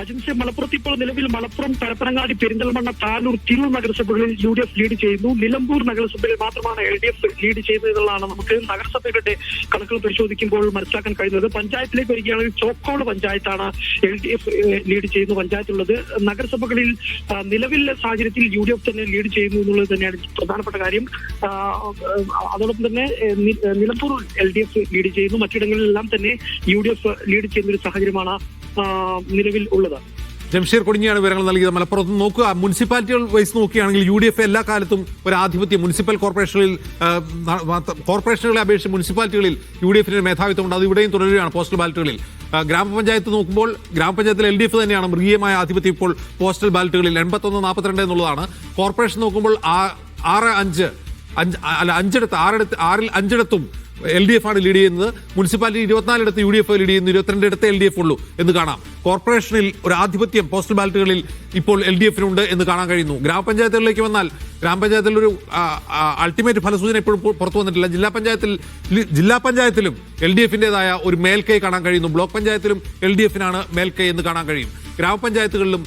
അജിൻസ് മലപ്പുറത്ത് ഇപ്പോൾ നിലവിൽ മലപ്പുറം പരപ്പനങ്ങാടി പെരിന്തൽമണ്ണ താനൂർ തിരൂർ നഗരസഭകളിൽ യു ഡി എഫ് ലീഡ് ചെയ്യുന്നു. നിലമ്പൂർ നഗരസഭയിൽ മാത്രമാണ് എൽ ഡി എഫ് ലീഡ് ചെയ്യുന്നത് എന്നുള്ളതാണ് നമുക്ക് നഗരസഭയുടെ കണക്കുകൾ പരിശോധിക്കുമ്പോൾ മനസ്സിലാക്കാൻ കഴിയുന്നത്. പഞ്ചായത്തിലേക്ക് വരികയാണെങ്കിൽ ചോക്കോട് പഞ്ചായത്താണ് എൽ ഡി എഫ് ലീഡ് ചെയ്യുന്ന പഞ്ചായത്തുള്ളത്. നഗരസഭകളിൽ നിലവിലെ സാഹചര്യത്തിൽ യു ഡി എഫ് തന്നെ ലീഡ് ചെയ്യുന്നു എന്നുള്ളത് തന്നെയാണ് പ്രധാനപ്പെട്ട കാര്യം. അതോടൊപ്പം തന്നെ Nilambur L D F lead ചെയ്യുന്നു. മറ്റിടങ്ങളിലെല്ലാം തന്നെ യു ഡി എഫ് ലീഡ് ചെയ്യുന്ന ഒരു സാഹചര്യമാണ് നിലവിൽ ഉള്ളത്. ജംഷീർ കൊടിഞ്ഞിയാണ് വിവരങ്ങൾ നൽകിയത്. മലപ്പുറത്ത് നോക്കുക. മുനിസിപ്പാലിറ്റികൾ വൈസ് നോക്കുകയാണെങ്കിൽ യു ഡി എഫ് എല്ലാ കാലത്തും ഒരു ആധിപത്യം മുനിസിപ്പൽ കോർപ്പറേഷനിൽ കോർപ്പറേഷനുകളെ അപേക്ഷിച്ച് മുനിസിപ്പാലിറ്റികളിൽ യു ഡി എഫിന് മേധാവിത്വം ഉണ്ട്. അത് ഇവിടെയും തുടരുകയാണ് പോസ്റ്റൽ ബാലറ്റുകളിൽ. ഗ്രാമപഞ്ചായത്ത് നോക്കുമ്പോൾ ഗ്രാമപഞ്ചായത്തിൽ എൽ ഡി എഫ് തന്നെയാണ് മൃഗീയമായ ആധിപത്യം ഇപ്പോൾ പോസ്റ്റൽ ബാലറ്റുകളിൽ. എൺപത്തൊന്ന് നാൽപ്പത്തിരണ്ട് എന്നുള്ളതാണ്. കോർപ്പറേഷൻ നോക്കുമ്പോൾ ആറ് അഞ്ച് അഞ്ച് അല്ല അഞ്ചിടത്ത് ആറിടത്ത് ആറിൽ അഞ്ചിടത്തും എൽ ഡി എഫ് ആണ് ലീഡ് ചെയ്യുന്നത്. മുനിസിപ്പാലിറ്റി ഇരുപത്തിനാലിടത്ത് യു ഡി എഫ് ലീഡ് ചെയ്യുന്നു. ഇരുപത്തിരണ്ടിടത്ത് എൽ ഡി എഫ് ഉള്ളൂ എന്ന് കാണാം. കോർപ്പറേഷനിൽ ഒരു ആധിപത്യം പോസ്റ്റൽ ബാലറ്റുകളിൽ ഇപ്പോൾ എൽ ഡി എഫിനുണ്ട് എന്ന് കാണാൻ കഴിയുന്നു. ഗ്രാമപഞ്ചായത്തുകളിലേക്ക് വന്നാൽ ഗ്രാമപഞ്ചായത്തിൽ ഒരു അൾട്ടിമേറ്റ് ഫലസൂചന ഇപ്പോഴും പുറത്തു വന്നിട്ടില്ല. ജില്ലാ പഞ്ചായത്തിൽ ജില്ലാ പഞ്ചായത്തിലും എൽ ഡി എഫിന്റെതായ ഒരു മേൽക്കൈ കാണാൻ കഴിയുന്നു. ബ്ലോക്ക് പഞ്ചായത്തിലും എൽ ഡി എഫിനാണ് മേൽക്കൈ എന്ന് കാണാൻ കഴിയും. ഗ്രാമപഞ്ചായത്തുകളിലും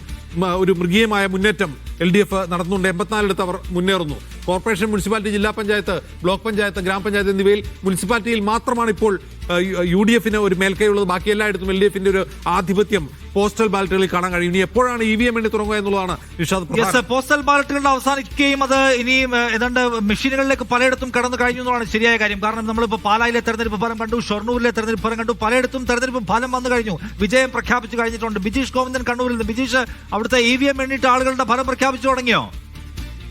ഒരു മൃഗീയമായ മുന്നേറ്റം എൽ ഡി എഫ് നടന്നുകൊണ്ട് എൺപത്തിനാലിടത്ത് അവർ മുന്നേറുന്നു. കോർപ്പറേഷൻ മുനിസിപ്പാലിറ്റി ജില്ലാ പഞ്ചായത്ത് ബ്ലോക്ക് പഞ്ചായത്ത് ഗ്രാമപഞ്ചായത്ത് എന്നിവയിൽ മുനിസിപ്പാലിറ്റിയിൽ മാത്രമാണ് ഇപ്പോൾ യു- ഡി എഫിന് ഒരു മേൽക്കൈയുള്ളത്. ബാക്കി എല്ലായിടത്തും എൽ ഡി എഫിന്റെ ഒരു ആധിപത്യം പോസ്റ്റൽ ബാലറ്റുകളിൽ കാണാൻ കഴിയും. ഇനി എപ്പോഴാണ് ഇ വി എം എണ്ണി തുടങ്ങുക എന്നുള്ളതാണ് നിഷാദ് പോസ്റ്റൽ ബാലറ്റുകളുടെ അവസാനിക്കുകയും അത് ഇനി ഏതാണ്ട് മെഷീനുകളിലേക്ക് പലയിടത്തും കടന്നു കഴിഞ്ഞു എന്നുള്ളതാണ് ശരിയായ കാര്യം. കാരണം നമ്മളിപ്പോൾ പാലായിലെ തെരഞ്ഞെടുപ്പ് ഫലം കണ്ടു ഷൊർണൂരിലെ തെരഞ്ഞെടുപ്പ് ഫലം കണ്ടു പലയിടത്തും തെരഞ്ഞെടുപ്പ് ഫലം വന്നു കഴിഞ്ഞു. വിജയം പ്രഖ്യാപിച്ചു കഴിഞ്ഞിട്ടുണ്ട്. ബിജീഷ് ഗോവിന്ദൻ കണ്ണൂരിൽ നിന്ന്. ബിജീഷ് അവിടുത്തെ ഇ വി എം എണ്ണിട്ട് ആളുകളുടെ ഫലം പ്രഖ്യാപിച്ചു തുടങ്ങിയോ?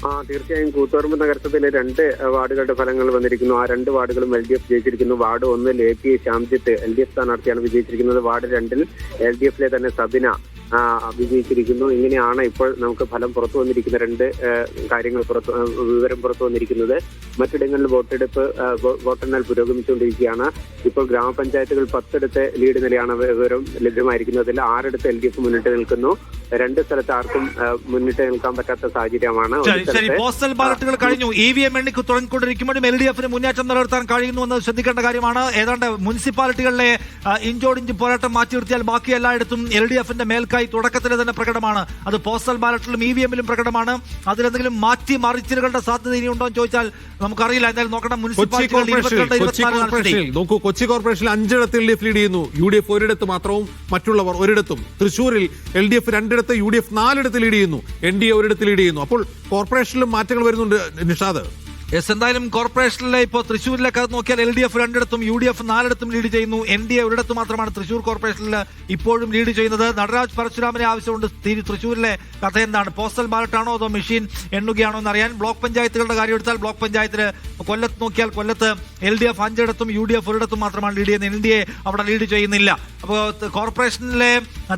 ആ തീർച്ചയായും കൂത്തുപറമ്പ് നഗരസഭയിലെ രണ്ട് വാർഡുകളുടെ ഫലങ്ങൾ വന്നിരിക്കുന്നു. ആ രണ്ട് വാർഡുകളും എൽ ഡി എഫ് ജയിച്ചിരിക്കുന്നു. വാർഡ് ഒന്നിൽ A P Shyamjith L D F സ്ഥാനാർത്ഥിയാണ് വിജയിച്ചിരിക്കുന്നത്. വാർഡ് രണ്ടിൽ എൽ ഡി എഫിലെ തന്നെ സബിന വിജയിച്ചിരിക്കുന്നു. ഇങ്ങനെയാണ് ഇപ്പോൾ നമുക്ക് ഫലം പുറത്തു വന്നിരിക്കുന്ന രണ്ട് കാര്യങ്ങൾ പുറത്ത് വിവരം പുറത്തു വന്നിരിക്കുന്നത്. മറ്റിടങ്ങളിൽ വോട്ടെടുപ്പ് വോട്ടെണ്ണൽ പുരോഗമിച്ചുകൊണ്ടിരിക്കുകയാണ്. ഇപ്പോൾ ഗ്രാമപഞ്ചായത്തുകൾ പത്തെടുത്ത് ലീഡ് നിലയാണ് വിവരം ലഭ്യമായിരിക്കുന്നതിൽ ആറിടത്ത് എൽ ഡി എഫ് മുന്നിട്ട് നിൽക്കുന്നു. രണ്ട് സ്ഥലത്ത് ആർക്കും മുന്നിട്ട് നിൽക്കാൻ പറ്റാത്ത സാഹചര്യമാണ് ശരി പോസ്റ്റൽ ബാലറ്റുകൾ കഴിഞ്ഞു. ഇ വി എം എണ്ണിക്ക് തുടങ്ങിക്കൊണ്ടിരിക്കുമ്പോഴും എൽ ഡി എഫിന് മുന്നേറ്റം നിലനിർത്താൻ കഴിയുന്നു എന്ന് ശ്രദ്ധിക്കേണ്ട കാര്യമാണ്. ഏതാണ്ട് മുനിസിപ്പാലിറ്റികളിലെ ഇഞ്ചോടിഞ്ച് പോരാട്ടം മാറ്റി നിർത്തിയാൽ ബാക്കി എല്ലായിടത്തും എൽ ഡി എഫിന്റെ മേൽക്കായി തുടക്കത്തിൽ തന്നെ പ്രകടമാണ്. അത് പോസ്റ്റൽ ബാലറ്റിലും ഇ വി എമ്മിലും പ്രകടമാണ്. അതിലെന്തെങ്കിലും മാറ്റി മറിച്ചിലുകളുടെ സാധ്യത ഇനിയുണ്ടോ എന്ന് ചോദിച്ചാൽ നമുക്കറിയില്ല. എന്തായാലും നോക്കണം മുനിസിപ്പാലിറ്റികൾ നോക്കൂ കൊച്ചി കോർപ്പറേഷനിൽ അഞ്ചിടത്ത് എൽ ഡി എഫ് ലീഡ് ചെയ്യുന്നു. യു ഡി എഫ് ഒരിടത്ത് മാത്രവും മറ്റുള്ളവർ ഒരിടത്തും. തൃശൂരിൽ എൽ ഡി എഫ് രണ്ടിടത്ത് യു ഡി എഫ് നാലിടത്ത് ലീഡ് ചെയ്യുന്നു എൻ ഡി എ ഒരിടത്ത് ലീഡ് ചെയ്യുന്നു. അപ്പോൾ കോർപ്പറേഷനിലും മാറ്റങ്ങൾ വരുന്നുണ്ട് നിഷാദ്. യെസ് എന്തായാലും കോർപ്പറേഷനിലെ ഇപ്പോൾ തൃശ്ശൂരിലെ കാര്യം നോക്കിയാൽ എൽ ഡി എഫ് രണ്ടിടത്തും യു ഡി എഫ് നാലിടത്തും ലീഡ് ചെയ്യുന്നു. എൻ ഡി എ ഒരിടത്ത് മാത്രമാണ് തൃശ്ശൂർ കോർപ്പറേഷനിൽ ഇപ്പോഴും ലീഡ് ചെയ്യുന്നത്. നടരാജ് പരശുരാമനെ ആവശ്യമുണ്ട്. തൃശ്ശൂരിലെ കഥ എന്താണ്? പോസ്റ്റൽ ബാലറ്റാണോ അതോ മെഷീൻ എണ്ണുകയാണോ എന്നറിയാൻ ബ്ലോക്ക് പഞ്ചായത്തുകളുടെ കാര്യം എടുത്താൽ ബ്ലോക്ക് പഞ്ചായത്തിൽ കൊല്ലത്ത് നോക്കിയാൽ കൊല്ലത്ത് എൽ ഡി എഫ് അഞ്ചിടത്തും യു ഡി എഫ് ഒരിടത്തും മാത്രമാണ് ലീഡ് ചെയ്യുന്നത്. എൻ ഡി എ അവിടെ ലീഡ് ചെയ്യുന്നില്ല. അപ്പോൾ കോർപ്പറേഷനിലെ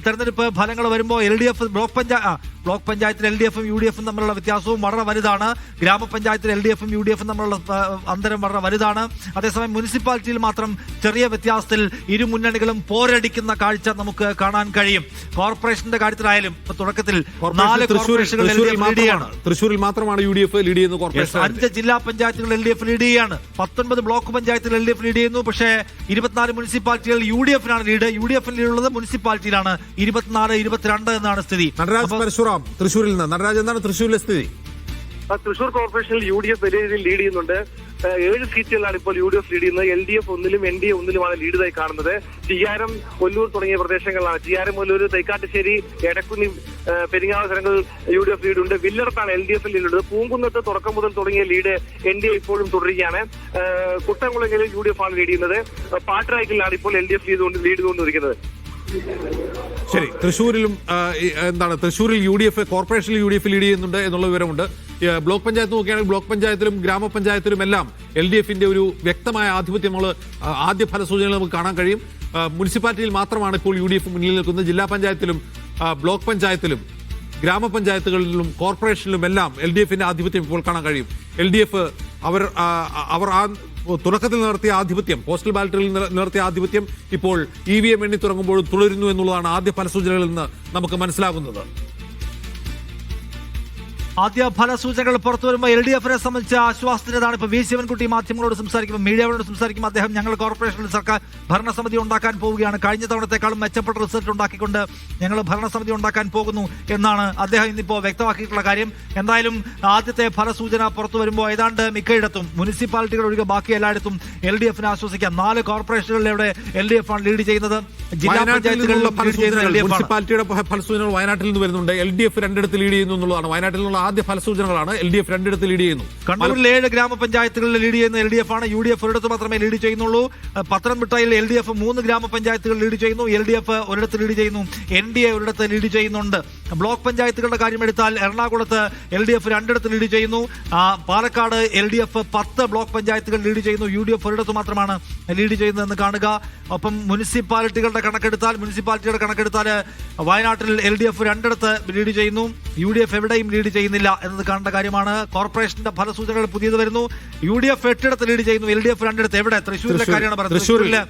തെരഞ്ഞെടുപ്പ് ഫലങ്ങൾ വരുമ്പോൾ L D F block panchayat block പഞ്ചായത്തിൽ എൽ ഡി എഫും യു ഡി എഫും തമ്മിലുള്ള വ്യത്യാസവും വളരെ വലുതാണ്. ഗ്രാമപഞ്ചായത്തിൽ എൽ ഡി എഫും യു ഡി എഫും തമ്മിലുള്ള അന്തരം വളരെ വലുതാണ്. അതേസമയം മുനിസിപ്പാലിറ്റിയിൽ മാത്രം ചെറിയ വ്യത്യാസത്തിൽ ഇരു മുന്നണികളും പോരടിക്കുന്ന കാഴ്ച നമുക്ക് കാണാൻ കഴിയും. കോർപ്പറേഷന്റെ കാര്യത്തിലായാലും ഇപ്പൊ തുടക്കത്തിൽ നാല് തൃശ്ശൂരിൽ മാത്രമാണ്. യു ഡി എഫ് ലീഡ് ചെയ്യുന്നത് അഞ്ച് ജില്ലാ പഞ്ചായത്തുകൾ എൽ ഡി എഫ് ലീഡ് ചെയ്യാണ്. പത്തൊൻപത് ബ്ലോക്ക് പഞ്ചായത്തിൽ എൽ ഡി എഫ് ലീഡ് ചെയ്യുന്നു. പക്ഷേ ഇരുപത്തിനാല് മുനിസിപ്പാലിറ്റികൾ യു ഡി എഫിനാണ് ലീഡ് യു ഡി എഫിൽ ലീഡുള്ളത് മുനിസിപ്പാലിറ്റിയിലാണ്. ഇരുപത്തിനാല് ഇരുപത്തിരണ്ട് എന്നാണ് സ്ഥിതി. നടരാജ് അപ്പൊ- പരശുറാം തൃശ്ശൂരിൽ നിന്ന്. നടരാജ് എന്താണ് തൃശ്ശൂരിലെ സ്ഥിതി? തൃശ്ശൂർ കോർപ്പറേഷനിൽ യു ഡി എഫ് വലിയ രീതിയിൽ ലീഡ് ചെയ്യുന്നുണ്ട്. ഏഴ് സീറ്റുകളിലാണ് ഇപ്പോൾ യു ഡി എഫ് ലീഡ് ചെയ്യുന്നത്. എൽ ഡി എഫ് ഒന്നിലും എൻ ഡി എ ഒന്നിലുമാണ് ലീഡായി കാണുന്നത്. ചിയാരം കൊല്ലൂർ തുടങ്ങിയ പ്രദേശങ്ങളാണ്. ചിയാരം കൊല്ലൂർ തൈക്കാട്ടുശ്ശേരി എടക്കുന്നി പെരിങ്ങാവസരങ്ങൾ യു ഡി എഫ് ലീഡുണ്ട് വില്ലടത്താണ് എൽ ഡി എഫ് ലീഡുള്ളത് പൂങ്കുന്നത്ത് തുടക്കം മുതൽ തുടങ്ങിയ ലീഡ് എൻ ഡി എ ഇപ്പോഴും തുടരുകയാണ്. കുട്ടംകുളങ്ങളിൽ യു ഡി എഫ് ആണ് ലീഡ് ചെയ്യുന്നത്. ആ, ഇപ്പോൾ L D F lead lead കൊണ്ടിരിക്കുന്നത് ശരി തൃശ്ശൂരിലും എന്താണ് തൃശ്ശൂരിൽ യു ഡി എഫ് കോർപ്പറേഷനിൽ യു ഡി എഫ് ലീഡ് ചെയ്യുന്നുണ്ട് എന്നുള്ള വിവരമുണ്ട്. ബ്ലോക്ക് പഞ്ചായത്ത് നോക്കുകയാണെങ്കിൽ ബ്ലോക്ക് പഞ്ചായത്തിലും ഗ്രാമപഞ്ചായത്തിലും എല്ലാം എൽ ഡി എഫിന്റെ ഒരു വ്യക്തമായ ആധിപത്യം നമ്മൾ ആദ്യ ഫലസൂചനകൾ നമുക്ക് കാണാൻ കഴിയും. മുനിസിപ്പാലിറ്റിയിൽ മാത്രമാണ് ഇപ്പോൾ യു ഡി എഫ് മുന്നിൽ നിൽക്കുന്നത്. ജില്ലാ പഞ്ചായത്തിലും ബ്ലോക്ക് പഞ്ചായത്തിലും ഗ്രാമപഞ്ചായത്തുകളിലും കോർപ്പറേഷനിലും എല്ലാം എൽ ഡി എഫിന്റെ ആധിപത്യം ഇപ്പോൾ കാണാൻ കഴിയും. എൽ ഡി എഫ് അവർ അവർ ആ തുടക്കത്തിൽ നടത്തിയ ആധിപത്യം പോസ്റ്റൽ ബാലറ്റുകളിൽ നില- നടത്തിയ ആധിപത്യം ഇപ്പോൾ ഇ വി എം എണ്ണി തുടങ്ങുമ്പോൾ തുടരുന്നു എന്നുള്ളതാണ് ആദ്യ ഫലസൂചനകളിൽ നിന്ന് നമുക്ക് മനസ്സിലാകുന്നത്. ആദ്യ ഫലസൂചനകൾ പുറത്തു വരുമ്പോൾ എൽ ഡി എഫിനെ സംബന്ധിച്ച ആശ്വാസത്തിന്റേതാണ് ഇപ്പൊ വി ശിവൻകുട്ടി മാധ്യമങ്ങളോട് സംസാരിക്കുമ്പോൾ മീഡിയകളോട് സംസാരിക്കുമ്പോൾ അദ്ദേഹം ഞങ്ങൾ കോർപ്പറേഷനിൽ സർക്കാർ ഭരണസമിതി ഉണ്ടാക്കാൻ പോവുകയാണ്. കഴിഞ്ഞ തവണത്തെക്കാളും മെച്ചപ്പെട്ട റിസൾട്ട് ഉണ്ടാക്കിക്കൊണ്ട് ഞങ്ങൾ ഭരണസമിതി ഉണ്ടാക്കാൻ പോകുന്നു എന്നാണ് അദ്ദേഹം ഇന്നിപ്പോൾ വ്യക്തമാക്കിയിട്ടുള്ള കാര്യം. എന്തായാലും ആദ്യത്തെ ഫലസൂചന പുറത്തു വരുമ്പോൾ ഏതാണ്ട് മിക്കയിടത്തും മുനിസിപ്പാലിറ്റികൾ ഒഴികെ ബാക്കി എല്ലായിടത്തും എൽ ഡി എഫിനെ ആശ്വസിക്കാം. നാല് കോർപ്പറേഷനുകളിലൂടെ എൽ ഡി എഫ് ആണ് ലീഡ് ചെയ്യുന്നത്. ജില്ലാ പഞ്ചായത്തുകളിലും മുനിസിപ്പാലിറ്റിയുടെ ഫലസൂചനകൾ വയനാട്ടിൽ നിന്ന് വരുന്നുണ്ട്. എൽ ഡി എഫ് രണ്ടിടത്ത് ലീഡ് ചെയ്യുന്നു എന്നുള്ളതാണ്. വയനാട്ടിൽ നിന്നുള്ള ആദ്യ ഫലസൂചനകളാണ് എൽ ഡി എഫ് രണ്ടിടത്ത് ലീഡ് ചെയ്യുന്നു. കണ്ണൂരിൽ ഏഴ് ഗ്രാമപഞ്ചായത്തുകളിൽ ലീഡ് ചെയ്യുന്ന എൽ ഡി എഫ് ആണ്. യു ഡി എഫ് ഒരിടത്ത് മാത്രമേ ലീഡ് ചെയ്യുന്നുള്ളൂ. പത്തനംതിട്ടയിൽ എൽ ഡി എഫ് മൂന്ന് ഗ്രാമപഞ്ചായത്തുകൾ ലീഡ് ചെയ്യുന്നു. എൽ ഡി എഫ് ഒരിടത്ത് ലീഡ് ചെയ്യുന്നു. എൻ ഡി എ ഒരിടത്ത് ലീഡ് ചെയ്യുന്നുണ്ട്. ബ്ലോക്ക് പഞ്ചായത്തുകളുടെ കാര്യമെടുത്താൽ എറണാകുളത്ത് എൽ ഡി എഫ് രണ്ടിടത്ത് ലീഡ് ചെയ്യുന്നു. പാലക്കാട് എൽ ഡി എഫ് പത്ത് ബ്ലോക്ക് പഞ്ചായത്തുകൾ ലീഡ് ചെയ്യുന്നു. യു ഡി എഫ് ഒരിടത്ത് മാത്രമാണ് ലീഡ് ചെയ്യുന്നതെന്ന് കാണുക. ഒപ്പം മുനിസിപ്പാലിറ്റികളുടെ കണക്കെടുത്താൽ മുനിസിപ്പാലിറ്റിയുടെ കണക്കെടുത്താൽ വയനാട്ടിൽ എൽ ഡി എഫ് രണ്ടിടത്ത് ലീഡ് ചെയ്യുന്നു. യു ഡി എഫ് എവിടെയും ലീഡ് ചെയ്യുന്നില്ല എന്നത് കാണേണ്ട കാര്യമാണ്. കോർപ്പറേഷന്റെ ഫലസൂചനകൾ പുതിയത് വരുന്നു. യു ഡി എഫ് എട്ടിടത്ത് ലീഡ് ചെയ്യുന്നു. എൽ ഡി എഫ് രണ്ടിടത്ത് എവിടെ? തൃശ്ശൂരിലെ കാര്യമാണ് പറയുന്നത്. തൃശ്ശൂരിൽ. തൃശ്ശൂരിലെ